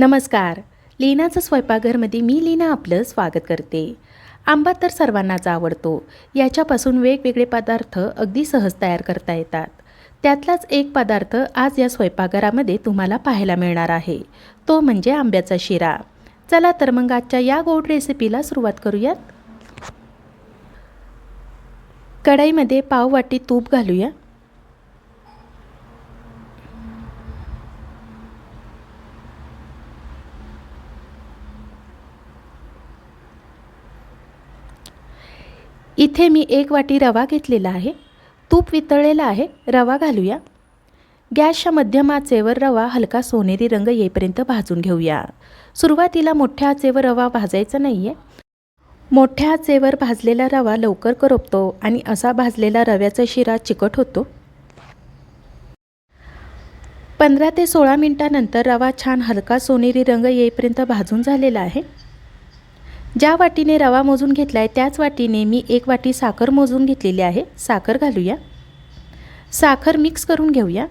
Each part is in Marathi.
नमस्कार. लीनाचं स्वयंपाकघरमध्ये मी लीना आपलं स्वागत करते. आंबा तर सर्वांनाच आवडतो. याच्यापासून वेगवेगळे पदार्थ अगदी सहज तयार करता येतात. त्यातलाच एक पदार्थ आज या स्वयंपाकघरामध्ये तुम्हाला पाहायला मिळणार आहे. तो म्हणजे आंब्याचा शिरा. चला तर मग आजच्या या गोड रेसिपीला सुरुवात करूयात. कढईमध्ये पाव वाटी तूप घालूया. इथे मी एक वाटी रवा घेतलेला आहे. तूप वितळलेला आहे. रवा घालूया. गॅसच्या मध्यम आचेवर रवा हलका सोनेरी रंग येईपर्यंत भाजून घेऊया. सुरुवातीला मोठ्या आचेवर रवा भाजायचा नाही आहे मोठ्या आचेवर भाजलेला रवा लवकर करपतो आणि असा भाजलेला रव्याचा शिरा चिकट होतो. पंधरा ते सोळा मिनटानंतर रवा छान हलका सोनेरी रंग येईपर्यंत भाजून झालेला आहे. ज्या वाटीने रवा मोजून घेतला आहे त्याच वाटीने मी एक वाटी साखर मोजून घेतलेली आहे. साखर घालूया. साखर मिक्स करून घेऊया.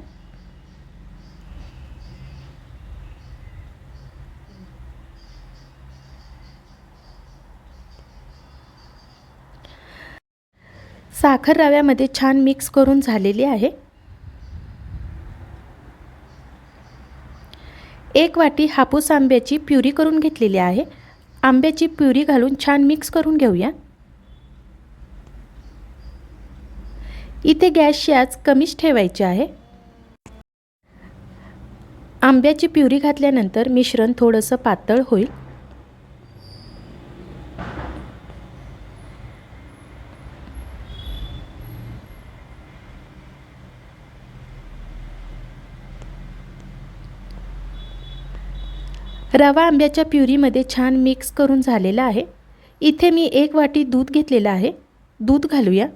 साखर रव्यामध्ये छान मिक्स करून झालेली आहे. एक वाटी हापूस आंब्याची प्युरी करून घेतलेली आहे. आंब्याची प्युरी घालून छान मिक्स करून घेऊया. इथे गॅसची आज कमीच ठेवायची आहे. आंब्याची प्युरी घातल्यानंतर मिश्रण थोडंसं पातळ होईल. रवा आंब्याच्या प्युरीमध्ये छान मिक्स करून झालेला आहे. इथे मी एक वाटी दूध घेतलेलं आहे. दूध घालूया.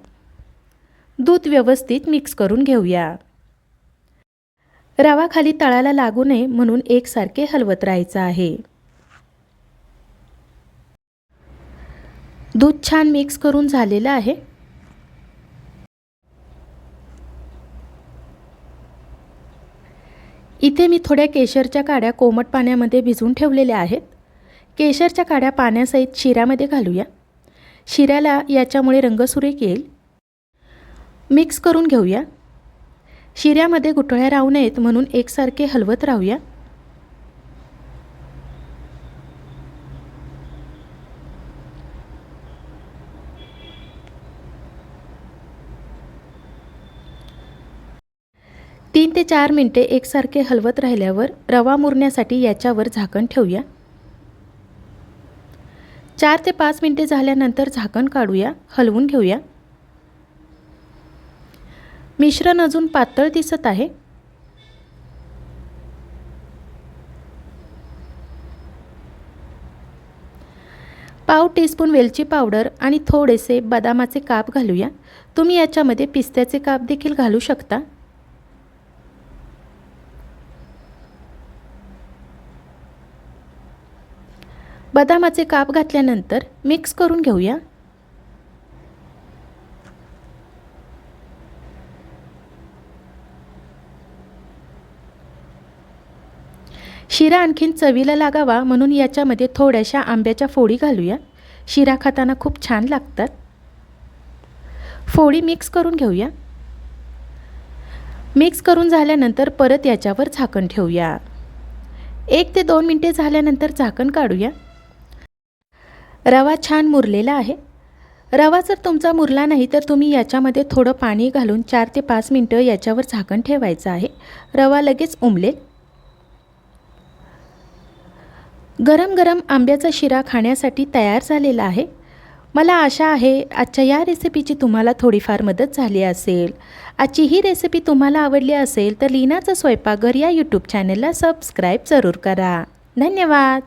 दूध व्यवस्थित मिक्स करून घेऊया. रवा खाली तळाला लागू नये म्हणून एकसारखे हलवत राहायचं आहे. दूध छान मिक्स करून झालेलं आहे. इथे मी थोड्या केशरच्या काड्या कोमट पाण्यामध्ये भिजवून ठेवलेल्या आहेत. केशरच्या काड्या पाण्यासहित शिऱ्यामध्ये घालूया. शिऱ्याला याच्यामुळे रंगसुरेख येईल. मिक्स करून घेऊया. शिऱ्यामध्ये गुठळ्या राहू नयेत म्हणून एकसारखे हलवत राहूया. तीन ते चार मिनटे एकसारखे हलवत राहिल्यावर रवा मुरण्यासाठी याच्यावर झाकण ठेवूया. चार ते पाच मिनटे झाल्यानंतर झाकण काढूया हलवून घेऊया. मिश्रण अजून पातळ दिसत आहे. पाव टीस्पून वेलची पावडर आणि थोडेसे बदामाचे काप घालूया. तुम्ही याच्यामध्ये पिस्त्याचे काप देखील घालू शकता. बदामाचे काप घातल्यानंतर मिक्स करून घेऊया. शिरा आणखीन चवीला लागावा म्हणून याच्यामध्ये थोड्याशा आंब्याच्या फोडी घालूया. शिरा खाताना खूप छान लागतात. फोडी मिक्स करून घेऊया. मिक्स करून झाल्यानंतर परत याच्यावर झाकण ठेवूया. एक ते दोन मिनटे झाल्यानंतर झाकण काढूया. रवा छान मुरलेला आहे. रवा जर तुमचा मुरला नाही तर तुम्ही याच्यामध्ये थोडं पाणी घालून चार ते पाच मिनटं याच्यावर झाकण ठेवायचं आहे. रवा लगेच उमलेल. गरम गरम आंब्याचा शिरा खाण्यासाठी तयार झालेला आहे. मला आशा आहे आजच्या या रेसिपीची तुम्हाला थोडीफार मदत झाली असेल. आजची ही रेसिपी तुम्हाला आवडली असेल तर लीनाचं स्वयंपाकघर या यूट्यूब चॅनलला सबस्क्राईब जरूर करा. धन्यवाद!